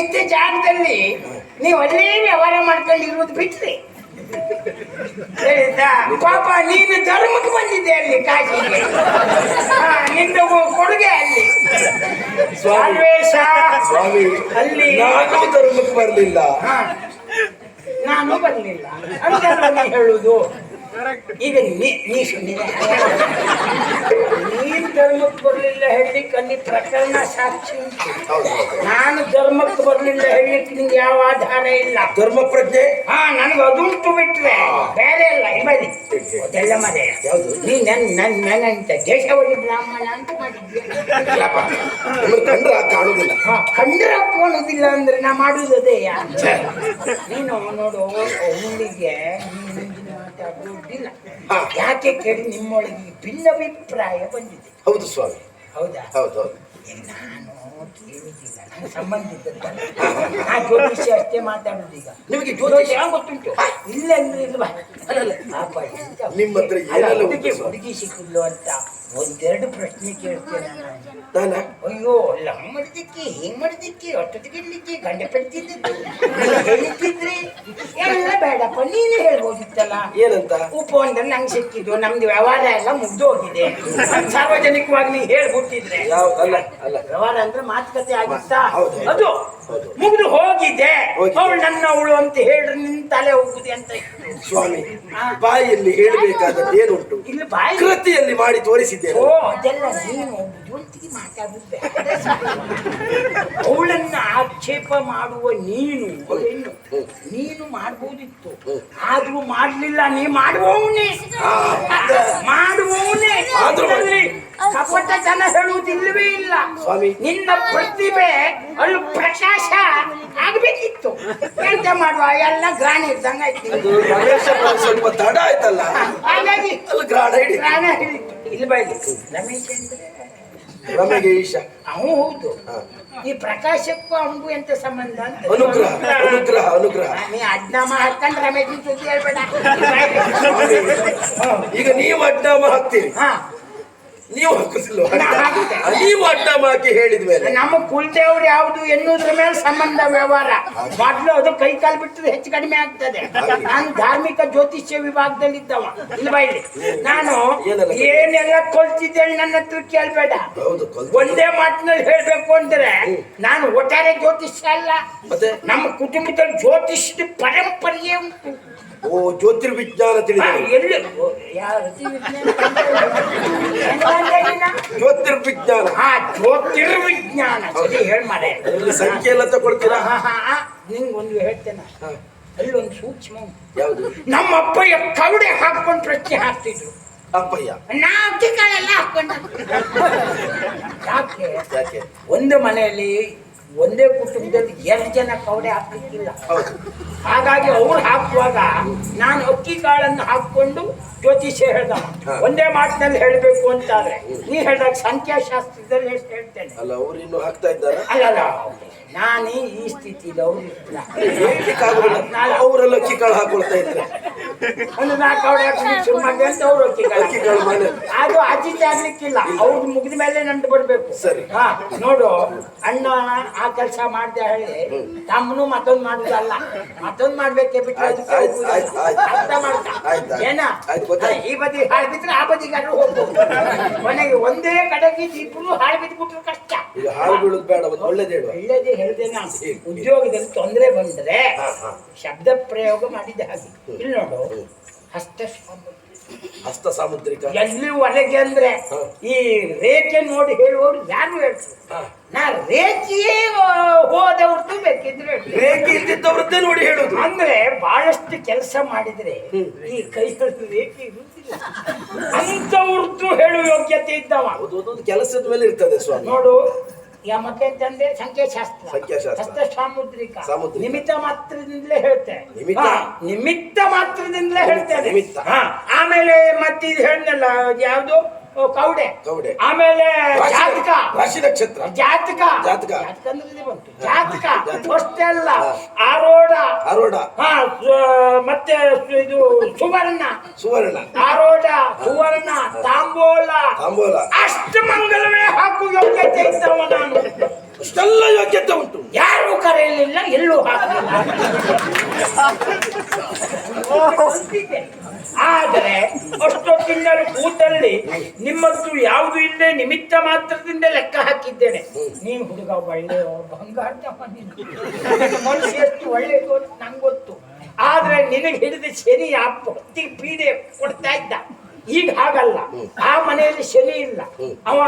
ಇದ್ದ ಜಾಗದಲ್ಲಿ ನೀವು ಒಳ್ಳೆ ವ್ಯವಹಾರ ಮಾಡ್ಕೊಂಡಿರೋದು ಬಿಟ್ರಿ. ಪಾಪ ನೀನು ಧರ್ಮಕ್ಕೆ ಬಂದಿದ್ದೆ ಅಲ್ಲಿ ಕಾಶಿಗೆ. ಹಾ, ನಿಂದು ಕೊಡುಗೆ ಅಲ್ಲಿ.
ಸ್ವಾಮಿ. ಸ್ವಾಮಿ
ಅಲ್ಲಿ.
ನಾನು ಧರ್ಮಕ್ಕೆ ಬರಲಿಲ್ಲ.
ನಾನು ಬರಲಿಲ್ಲ. ಅಂತ ಹೇಳುದು. ಈಗ ನೀ ನೀ ಸುಮ್ಮನೆ ನೀನ್ ಧರ್ಮಕ್ಕೆ ಬರ್ಲಿಲ್ಲ ಹೇಳಲಿಕ್ಕೆ ಅಲ್ಲಿ ಪ್ರಕರಣ ಸಾಕ್ಷಿ ಉಂಟು. ನಾನು ಧರ್ಮಕ್ಕೆ ಬರ್ಲಿಲ್ಲ ಹೇಳಲಿಕ್ಕೆ ನಿಂಗೆ ಯಾವ ಆಧಾರ ಇಲ್ಲ.
ಧರ್ಮ ಪ್ರಜ್ಞೆ
ಹಾ ನನಗೆ ಅದುಂಟು ಬಿಟ್ರೆ. ಬೇರೆ ಇಲ್ಲ ಇಬದಿ ಅದೆಲ್ಲ ಮರೆ ನೀ ನನ್ ನನ್ ಅಂತ ದೇಶವಳಿ ಬ್ರಾಹ್ಮಣ ಅಂತ ಮಾಡಿದ್ದೆ
ಕಂಡ್ರ ಕೋಣದಿಲ್ಲ ಕಾಣುವುದಿಲ್ಲ.
ಕಂಡ್ರೆ ಅಂದ್ರೆ ನಾ ಮಾಡುವುದು ಅದೇ ನೀನು ನೋಡು ಅವನಿಗೆ ನೀನು
ಹಾ.
ಯಾಕೆ ಕೇಳಿ ನಿಮ್ಮೊಳಗೆ ಭಿನ್ನಾಭಿಪ್ರಾಯ ಬಂದಿದೆ.
ಹೌದು ಸ್ವಾಮಿ.
ಹೌದಾ?
ಹೌದು ಹೌದು.
ಈಗ ನಾನು ಕೇಳುದಿಲ್ಲ ನನ್ನ ಸಂಬಂಧ ಇದ್ದದ್ದಲ್ಲ. ನಾ ಜ್ಯೋತಿಷ್ಯ ಅಷ್ಟೇ ಮಾತಾಡುದೀಗ
ನಿಮಗೆ ಜ್ಯೋತಿಷ್ಯ
ಜ್ಯೋತಿಷ ಗೊತ್ತುಂಟು? ಇಲ್ಲ ಅಂದ್ರೆ ಇಲ್ವಾ ಪಾಪ ಎಂತ?
ನಿಮ್ಮ ಹತ್ರ ಏನೆಲ್ಲ
ಹುಡುಗಿ
ಉಂಟು?
ಹುಡುಗಿ ಸಿಕ್ಕಿದ್ಲು ಅಂತ. ಒಂದೆರಡು ಪ್ರಶ್ನೆ ಕೇಳ್ತೇನೆ ನಾನು.
ನಾನ?
ಅಯ್ಯೋ ಲಾಂಗ್ ಹಂಗ್ ಮಾಡಿದ್ದಕ್ಕೆ ಹಿಂಗ್ ಮಾಡಿದ್ದಕ್ಕೆ ಒಟ್ಟೊತ್ತಿಗೆ ಇಡ್ಲಿಕ್ಕೆ ಗಂಡ ಪಡ್ತಿದ್ದದ್ದು? ಹೇಳಿದ್ರಿ ಎಲ್ಲ ಬೇಡಪ್ಪ ನೀನೇ ಹೇಳ್ಬೋದಿತ್ತಲ್ಲ.
ಏನಂತ?
ಉಪ್ಪು ಅಂದ್ರೆ ನಂಗೆ ಸಿಕ್ಕಿದ್ದು ನಮ್ದು ವ್ಯವಹಾರ ಎಲ್ಲ ಮುಗ್ದೋಗಿದೆ. ಅಂತ ಸಾರ್ವಜನಿಕವಾಗಿ ನೀ ಹೇಳ್ಬಿಟ್ಟಿದ್ರೆ.
ಯಾವ ಅಲ್ಲ ಅಲ್ಲ.
ವ್ಯವಹಾರ ಅಂದ್ರೆ ಮಾತುಕತೆ ಆಗಿತ್ತಾ?
ಹೌದು.
ಅದು
ಮುಗ್ದು
ಮುಗಿದು ಹೋಗಿದೆ.
ನನ್ನ
ಅವಳು ಅಂತ ಹೇಳ್ರಿ ನಿನ್ ತಲೆ ಹೋಗುದೆ ಅಂತ.
ಸ್ವಾಮಿ
ಬಾಯಿಯಲ್ಲಿ
ಬಾಯಲ್ಲಿ ಏನುಂಟು ಕೃತಿಯಲ್ಲಿ ಮಾಡಿ ತೋರಿಸಿದ್ದೇನೆ.
ಓ ಮಾತಾಡುತ್ತೆ ನೀನು ಅವಳನ್ನ ಆಕ್ಷೇಪ ಮಾಡುವ ನೀನು ಹೆಣ್ಣು ನೀನು ಮಾಡ್ಬೋದಿತ್ತು. ಆದ್ರೂ ಮಾಡ್ಲಿಲ್ಲ ನೀ ಮಾಡುವವನೇ. ಮಾಡುವವನೇ.
ಆದ್ರೂ
ಕಪಟತನ ಹೇಳುವುದಿಲ್ಲವೇ ಇಲ್ಲ.
ಸ್ವಾಮಿ.
ನಿನ್ನ ಪ್ರತಿಭೆ ಅಲ್ಲಿ ಪ್ರಕಾಶ ಆಗ್ಬೇಕಿತ್ತು. ಎಂತ ಮಾಡುವ? ಎಲ್ಲ ಗ್ರಾಣ ಇದ್ದಂಗ
ಸ್ವಲ್ಪ ತಡ ಆಯ್ತಲ್ಲ.
ಹಾಗಾಗಿ
ಗ್ರಾಣ
ಹಿಡಿತು. ಇಲ್ಲಿ ಬೈಲಿ ರಮೇಶ್ ಅಂದ್ರೆ
ರಮೆಗೆ ಈಶ.
ಅವನು ಹೌದು. ಈ ಪ್ರಕಾಶಕ್ಕೂ ಅವನಿಗೂ ಎಂತ ಸಂಬಂಧ ಅಂತ
ಅನುಗ್ರಹ ಅನುಗ್ರಹ ಅನುಗ್ರಹ.
ನೀ ಅಡ್ನಾಮ ಹಾಕೊಂಡು ರಮೇಶ್ ಸುದ್ದಿ ಹೇಳ್ಬೇಡ.
ಈಗ ನೀವು ಅಡ್ಡಾಮ ಹಾಕ್ತೀರಿ
ಹಾ.
ನೀವು
ಹಾಕುದಿಲ್ಲ.
ನೀವು ಅಡ್ಡ ಹಾಕಿ ಹೇಳಿದ ಮೇಲೆ.
ನಮ್ಮ ಕುಲದೇವ್ರು ಯಾವುದು ಎನ್ನುವುದ್ರ ಮೇಲೆ ಸಂಬಂಧ ವ್ಯವಹಾರ. ಮೊದ್ಲು ಅದು ಕೈ ಕಾಲು ಬಿಟ್ಟರೆ ಹೆಚ್ಚು ಕಡಿಮೆ ಆಗ್ತದೆ. ನಾನು ಧಾರ್ಮಿಕ ಜ್ಯೋತಿಷ್ಯ ವಿಭಾಗದಲ್ಲಿ ಇದ್ದವ ಇಲ್ವಾ ಇಲ್ಲಿ? ನಾನು
ಏನೆಲ್ಲ
ಕೊಲ್ತಿದ್ದೇಳಿ ನನ್ನ ಹತ್ರ ಕೇಳ್ಬೇಡ ಒಂದೇ ಮಾತಿನಲ್ಲಿ ಹೇಳ್ಬೇಕು ಅಂದ್ರೆ ನಾನು ಒಟ್ಟಾರೆ ಜ್ಯೋತಿಷ್ಯ ಅಲ್ಲ. ನಮ್ಮ ಕುಟುಂಬದಲ್ಲಿ ಜ್ಯೋತಿಷ್ಯ ಪರಂಪರೆಯೇ ಉಂಟು.
ಓ ಜ್ಯೋತಿರ್ವಿಜ್ಞಾನ ತಿಳಿದವರು
ಎಲ್ಲಿ?
ಜ್ಯೋತಿರ್ವಿಜ್ಞಾನ
ಹಾ ಜ್ಯೋತಿರ್ವಿಜ್ಞಾನ. ಸರಿ ಹೇಳ್ ಮಾಡೆ.
ಅದರಲ್ಲಿ ಸಂಖ್ಯೆ ಎಲ್ಲ ತಗೊಳ್ತೀರಾ?
ಹಾ, ಹಾ, ಹಾ. ನಿಂಗೊಂದು ಹೇಳ್ತೇನೆ. ಅಲ್ಲೊಂದು ಸೂಕ್ಷ್ಮ.
ಯಾವುದು?
ನಮ್ಮ ಅಪ್ಪಯ್ಯ ಕವಡೆ ಹಾಕೊಂಡು ಪ್ರಶ್ನೆ ಹಾಕ್ತಿದ್ರು.
ಅಪ್ಪಯ್ಯ.
ನಾವು ತಿಂಗಳೆಲ್ಲ ಹಾಕೊಂಡ ಯಾಕೆ? ಒಂದು ಮನೆಯಲ್ಲಿ ಒಂದೇ ಕುಟುಂಬದಲ್ಲಿ ಎಷ್ಟು ಜನ ಕವಡೆ ಹಾಕಲಿಕ್ಕಿಲ್ಲ.
ಹೌದು
ಹಾಗಾಗಿ ಅವ್ರು ಹಾಕುವಾಗ ನಾನು ಅಕ್ಕಿ ಕಾಳನ್ನು ಹಾಕೊಂಡು ಜ್ಯೋತಿಷ್ಯ ಹೇಳ್ದ ಒಂದೇ ಮಾತಿನಲ್ಲಿ ಹೇಳಬೇಕು ಅಂತಾದ್ರೆ ನೀ ಹೇಳಿದಾಗ ಸಂಖ್ಯಾಶಾಸ್ತ್ರದಲ್ಲಿ ಎಷ್ಟು ಹೇಳ್ತೇನೆ?
ಅಲ್ಲ ಅವ್ರು ಇನ್ನು ಹಾಕ್ತಾ ಇದ್ದಾರೆ?
ಅಲ್ಲ ನಾನೇ ಈ ಸ್ಥಿತಿಯಲ್ಲಿ ಅವ್ರು
ಅವರೆಲ್ಲ ಅಕ್ಕಿ ಕಾಳು ಹಾಕೊಳ್ತಾ ಇದ್ದಾರೆ
ಒಂದು ನಾಲ್ಕು ಕವಡೆ ಹಾಕಿ ಶುರು ಅಂತ ಅವ್ರು ಅಕ್ಕಿ ಕಾಳು
ಅಕ್ಕಿ ಕಾಳು ಮನೆ
ಅದು ಅಜಿತ್ ಆಗ್ಲಿಕ್ಕಿಲ್ಲ. ಅವ್ರು ಮುಗಿದ ಮೇಲೆ ನಂಟು ಬರ್ಬೇಕು.
ಸರಿ.
ಹಾ ನೋಡು. ಅಣ್ಣ ಆ ಕೆಲಸ ಮಾಡ್ದೆ ಹೇಳಿ ತಮ್ಮನು ಮತ್ತೊಂದು ಮಾಡುದಲ್ಲ. ಮತ್ತೊಂದು ಮಾಡ್ಬೇಕೆ
ಬಿಟ್ರೆ.
ಅರ್ಥ. ಏನ? ಈ ಬದಿ ಹಾಳು ಬಿದ್ರೆ ಆ ಬದಿಗಾರು ಹೋಗ್ಬೋದು. ಕೊನೆಗೆ ಒಂದೇ ಕಡೆಗೆ ಇಬ್ರು ಹಾಳು ಬಿದ್ಬಿಟ್ರೆ ಕಷ್ಟ.
ಹಾಳು ಬೇಡ ಒಳ್ಳೇದು
ಒಳ್ಳೇದೇ ಉದ್ಯೋಗದಲ್ಲಿ ತೊಂದರೆ ಬಂದ್ರೆ. ಶಬ್ದ ಪ್ರಯೋಗ ಮಾಡಿದ್ದೆ ಹಾಗೆ. ಇಲ್ಲಿ ನೋಡು ಹಸ್ತ
ಸಾಮುದ್ರಿಕ
ಒಳಗೆ ಅಂದ್ರೆ ಈ ರೇಖೆ ನೋಡಿ ಹೇಳುವವರು ಯಾರು ಹೇಳ್ತಾರೆ. ನಾ ರೇಖೆಯೇ ಹೋದವ್ರದ್ದು ಬೇಕಿದ್ರೆ.
ರೇಖೆ ಇದ್ದಿದ್ದವ್ರದ್ದೇ ನೋಡಿ ಹೇಳುದು.
ಅಂದ್ರೆ ಬಹಳಷ್ಟು ಕೆಲಸ ಮಾಡಿದ್ರೆ ಈ ಕೈ ರೇಖೆ ಇರುವುದಿಲ್ಲ. ಅಂತವ್ರದ್ದು ಹೇಳುವ ಯೋಗ್ಯತೆ ಇದ್ದವ.
ಕೆಲಸದ ಮೇಲೆ ಇರ್ತದೆ ಸ್ವಾಮಿ.
ನೋಡು ಯಾ ಮತ್ತೆ ಅಂತಂದ್ರೆ ಸಂಖ್ಯಾಶಾಸ್ತ್ರ
ಸಂಖ್ಯಾಶಾಸ್ತ್ರ.
ಹಸ್ತ ಸಾಮುದ್ರಿಕ
ಸಾಮುದ್ರಿಕ.
ನಿಮಿತ್ತ ಮಾತ್ರದಿಂದಲೇ ಹೇಳ್ತೇನೆ
ನಿಮಿತ್ತ?
ಹಾ, ನಿಮಿತ್ತ ಮಾತ್ರದಿಂದಲೇ ಹೇಳ್ತೇನೆ
ನಿಮಿತ್ತ.
ಹಾ ಆಮೇಲೆ ಮತ್ತೆ ಇದು ಹೇಳ್ದಲ್ಲ ಯಾವುದು ಓ, ಕೌಡೆ.
ಕೌಡೆ.
ಆಮೇಲೆ ಜಾತಕ.
ರಾಶಿ ನಕ್ಷತ್ರ.
ಜಾತಕ.
ಜಾತಕ.
ಅಂದ್ರೆ ಇದು ಬಂತು. ಜಾತಕ. ಅಷ್ಟೆಲ್ಲ
ಹಾ.
ಆರೋಢ.
ಆರೋಢ.
ಹಾ ಮತ್ತೆ ಇದು ಸುವರ್ಣ.
ಸುವರ್ಣ.
ಆರೋಡ ಸುವರ್ಣ ತಾಂಬೋಲ.
ತಾಂಬೂಲ.
ಅಷ್ಟ ಮಂಗಲವೇ ಹಾಕು ಯೋಗ್ಯತೆ ಇದ್ದವ ನಾನು.
ಅಷ್ಟೆಲ್ಲ ಯೋಗ್ಯತೆ ಉಂಟು.
ಯಾರು ಕರೆಯಲಿಲ್ಲ ಎಲ್ಲೂ ಹಾಕಲಿಲ್ಲ. ಆದರೆ ಅಷ್ಟೊತ್ತಿನಲ್ಲಿ ಕೂತಲ್ಲಿ ನಿಮ್ಮದ್ದು ಯಾವುದು ಇಲ್ಲದೆ ನಿಮಿತ್ತ ಮಾತ್ರದಿಂದ ಲೆಕ್ಕ ಹಾಕಿದ್ದೇನೆ. ನೀನು ಹುಡುಗ ಒಳ್ಳೆಯ, ಬಂಗಾರದ ಮನುಷ್ಯ ಎಷ್ಟು ಒಳ್ಳೆಯದು ನಂಗೆ ಗೊತ್ತು. ಆದ್ರೆ ನಿನಗೆ ಹಿಡಿದು ಶನಿ ಆ ಹೊತ್ತಿಗೆ ಪೀಡೆ ಕೊಡ್ತಾ ಇದ್ದ. ಈಗ ಹಾಗಲ್ಲ. ಆ ಮನೆಯಲ್ಲಿ ಶನಿ ಇಲ್ಲ. ಅವ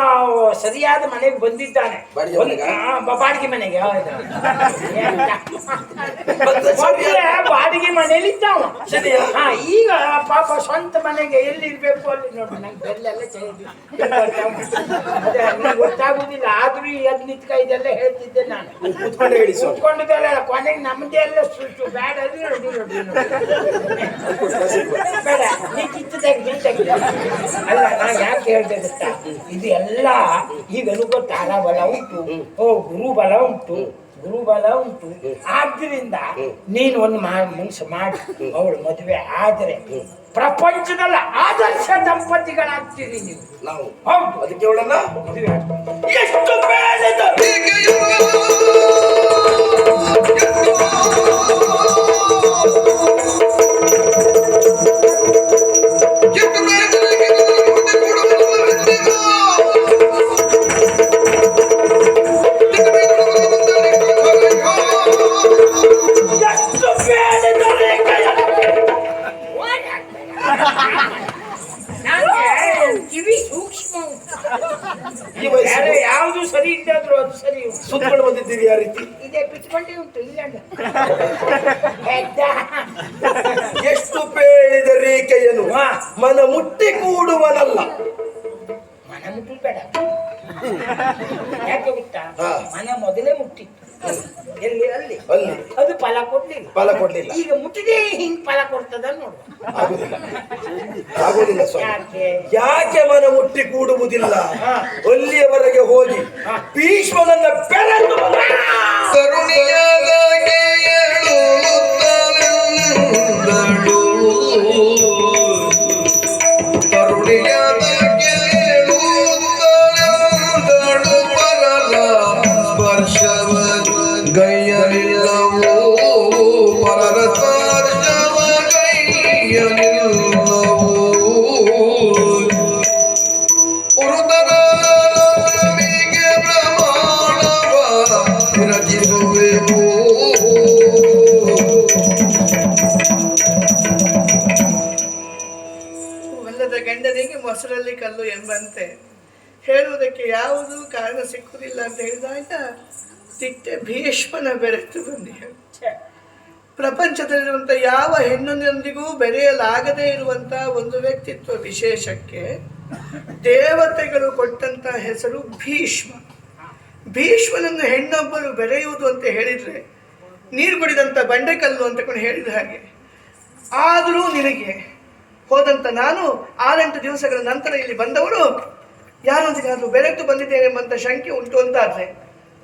ಸರಿಯಾದ ಮನೆಗೆ ಬಂದಿದ್ದಾನೆ.
ಬಾಡಿಗೆ ಮನೆಗಾ?
ಬಾಡಿಗೆ ಮನೆಯಲ್ಲಿ ಇದ್ದಾವ? ಈಗ ಪಾಪ ಸ್ವಂತ ಮನೆಗೆ ಎಲ್ಲಿ ಇರ್ಬೇಕು ಅಲ್ಲಿ ನೋಡಿ ನಂಗೆ ಬೆಲ್ಲೆಲ್ಲ ಚೆನ್ನಾಗಿ ಗೊತ್ತಾಗುದಿಲ್ಲ. ಆದ್ರೂ ಈ ಅದ್ ನಿತ್ಕ ಇದೆಲ್ಲ ಹೇಳ್ತಿದ್ದೆ ನಾನು. ಕುತ್ಕೊಂಡಿದ್ದೆಲ್ಲ ಕೊನೆಗೆ ನಮ್ದೇ ಎಲ್ಲ ಸುಟ್ಟು ಬ್ಯಾಡ ಅದು. ಬೇಡ ನೀ ಕಿತ್ತು ತೆಗ್ದು ತೆಗ್ದು. ಅಲ್ಲ ನಾನು ಯಾಕೆ ಹೇಳ್ದೆ ಗೊತ್ತಾ? ಇದು ಎಲ್ಲ ಈಗ ತಾರಾ ಬಲ ಉಂಟು. ಓ ಗುರು ಬಲ ಉಂಟು. ಗುರು ಬಲ ಉಂಟು. ಆದ್ರಿಂದ ನೀನು ಒಂದು ಮನಸ್ಸು ಮಾಡಿ. ಅವಳು ಮದುವೆ ಆದರೆ ಪ್ರಪಂಚದಲ್ಲ ಆದರ್ಶ ದಂಪತಿಗಳಾಗ್ತೀರಿ ನೀವು.
ನಾವು.
ಹೌದು.
ಅದಕ್ಕೆ ಅವಳನ್ನ
ಮದುವೆ.
ಎಷ್ಟು ಬೇಡಿದ ಸುತ್ಕೊಂಡು ಯಾವ ರೀತಿ?
ಇದೇ ಉಂಟು ಇಲ್ಲ
ಎಷ್ಟು ಬೇಡಿದ ರೇಖೆಯನ್ನು. ಮನ ಮುಟ್ಟಿ ಕೂಡುವನಲ್ಲ.
ಮನ ಮುಟ್ಟಬೇಡ ಬೇಡ. ಯಾಕೆ ಗೊತ್ತಾ?
ಮನ
ಮನೆ ಮೊದಲೇ ಮುಟ್ಟಿತ್ತು. ಎಲ್ಲಿ ಅಲ್ಲಿ?
ಅಲ್ಲಿ.
ಅದು ಫಲ ಕೊಡ್ಲಿಲ್ಲ.
ಫಲ ಕೊಡ್ಲಿಲ್ಲ.
ಈಗ ಮುಟ್ಟಿದೆ ಹಿಂಗ್ ಫಲ ಕೊಡ್ತದ ನೋಡು.
ಆಗುದಿಲ್ಲ. ಆಗುದಿಲ್ಲ ಸ್ವಾಮಿ.
ಯಾಕೆ?
ಯಾಕೆ ಮನ ಮುಟ್ಟಿ ಕೂಡುವುದಿಲ್ಲ. ಅಲ್ಲಿಯವರೆಗೆ ಹೋಗಿ ಭೀಷ್ಮನನ್ನ ಬೆಳೆದು
ಕರುಣಿಯಾದಾಗೆ ಏಳುತ್ತಲೆಂದಳು
ಎಂಬಂತೆ ಹೇಳುವುದಕ್ಕೆ ಯಾವುದು ಕಾರಣ ಸಿಕ್ಕುವುದಿಲ್ಲ ಅಂತ ಹೇಳಿದಾಗ ತಿಟ್ಟೆ ಭೀಷ್ಮನ ಬೆರೆತು ಬಂದಿ ಪ್ರಪಂಚದಲ್ಲಿರುವಂಥ ಯಾವ ಹೆಣ್ಣಿನೊಂದಿಗೂ ಬೆರೆಯಲಾಗದೇ ಇರುವಂಥ ಒಂದು ವ್ಯಕ್ತಿತ್ವ ವಿಶೇಷಕ್ಕೆ ದೇವತೆಗಳು ಕೊಟ್ಟಂತ ಹೆಸರು ಭೀಷ್ಮ. ಭೀಷ್ಮನನ್ನು ಹೆಣ್ಣೊಬ್ಬರು ಬೆರೆಯುವುದು ಅಂತ ಹೇಳಿದ್ರೆ ನೀರು ಕುಡಿದಂಥ ಬಂಡೆಕಲ್ಲು ಅಂತಕೊಂಡು ಹೇಳಿದ ಹಾಗೆ. ಆದರೂ ನಿನಗೆ ಹೋದಂತ ನಾನು ಆರೆಂಟು ದಿವಸಗಳ ನಂತರ ಇಲ್ಲಿ ಬಂದವರು ಯಾರೊಂದಿಗಾದರೂ ಬೆರೆತು ಬಂದಿದ್ದೇನೆ ಎಂಬಂತ ಶಂಕೆ ಉಂಟು ಅಂತಾದ್ರೆ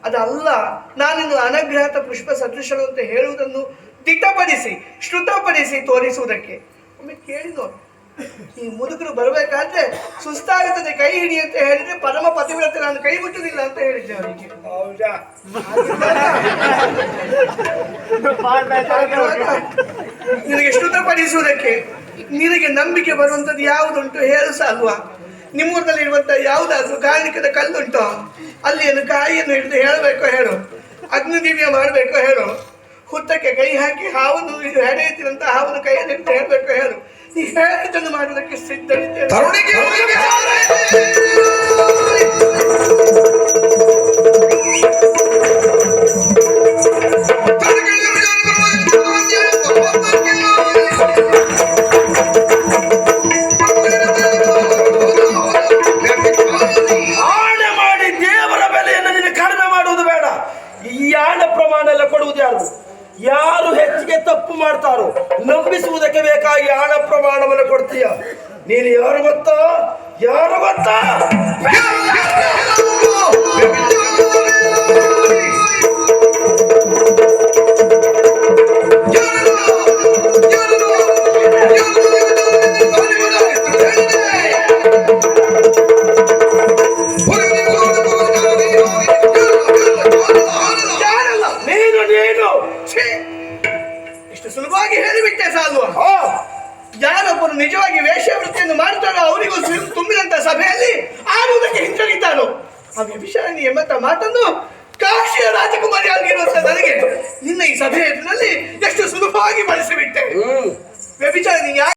ಅದಲ್ಲ ನಾನಿನ್ನು ಅನಗ್ರಹತ ಪುಷ್ಪ ಸದೃಶರು ಅಂತ ಹೇಳುವುದನ್ನು ದಿಟ್ಟಪಡಿಸಿ ಶ್ರುತಪಡಿಸಿ ತೋರಿಸುವುದಕ್ಕೆ. ಒಮ್ಮೆ ಕೇಳಿ ನೋಡಿ. ಈ ಮುದುಕರು ಬರಬೇಕಾದ್ರೆ ಸುಸ್ತಾಗುತ್ತದೆ ಕೈ ಹಿಡಿ ಅಂತ ಹೇಳಿದ್ರೆ ಪರಮ ಪತಿವ್ರತೆ ನಾನು ಕೈ ಮುಟ್ಟುದಿಲ್ಲ ಅಂತ ಹೇಳಿದ್ದೆ ಅವರಿಗೆ ನಿನಗೆ ಶ್ರುತಪಡಿಸುವುದಕ್ಕೆ ನಿನಗೆ ನಂಬಿಕೆ ಬರುವಂಥದ್ದು ಯಾವುದುಂಟು ಹೇಳು ಸಾಗುವ. ನಿಮ್ಮೂರಲ್ಲಿ ಇರುವಂತ ಯಾವುದಾದ್ರೂ ಕಾರಣಿಕದ ಕಲ್ಲುಂಟು? ಅಲ್ಲಿ ಏನು ಕಾಯಿಯನ್ನು ಹಿಡಿದು ಹೇಳಬೇಕು ಹೇಳು. ಅಗ್ನಿದಿವ್ಯ ಮಾಡಬೇಕು ಹೇಳು. ಹುತ್ತಕ್ಕೆ ಕೈ ಹಾಕಿ ಹಾವನ್ನು ಹೆಡೆಯುತ್ತಿರಂತ ಹಾವನ್ನು ಕೈಯಲ್ಲಿ ಹಿಡಿದು ಹೇಳಬೇಕು ಹೇಳು. ನೀ ಹೇಳಿದ್ದನ್ನು ಮಾಡುವುದಕ್ಕೆ ಸಿದ್ಧವಿದ್ದೇನೆ
ಯಾರು ಹೆಚ್ಚಿಗೆ ತಪ್ಪು ಮಾಡ್ತಾರೋ ನಂಬಿಸುವುದಕ್ಕೆ ಬೇಕಾಗಿ ಹಣ ಪ್ರಮಾಣವನ್ನು ಕೊಡ್ತೀಯ. ನೀನು ಯಾರು ಗೊತ್ತಾ? ಯಾರು ಗೊತ್ತಾ? ಆ
ವ್ಯಭಿಚಾರಣಿ ಎಂಬಂತ ಮಾತನ್ನು ಕಾಶಿಯ ರಾಜಕುಮಾರಿ ಆಗಿರುವಂತ ನನಗೆ ನಿನ್ನ ಈ ಸಭೆಯಲ್ಲಿ ಎಷ್ಟು ಸುಲಭವಾಗಿ ಬಳಸಿಬಿಟ್ಟೆ. ಯಾಕೆ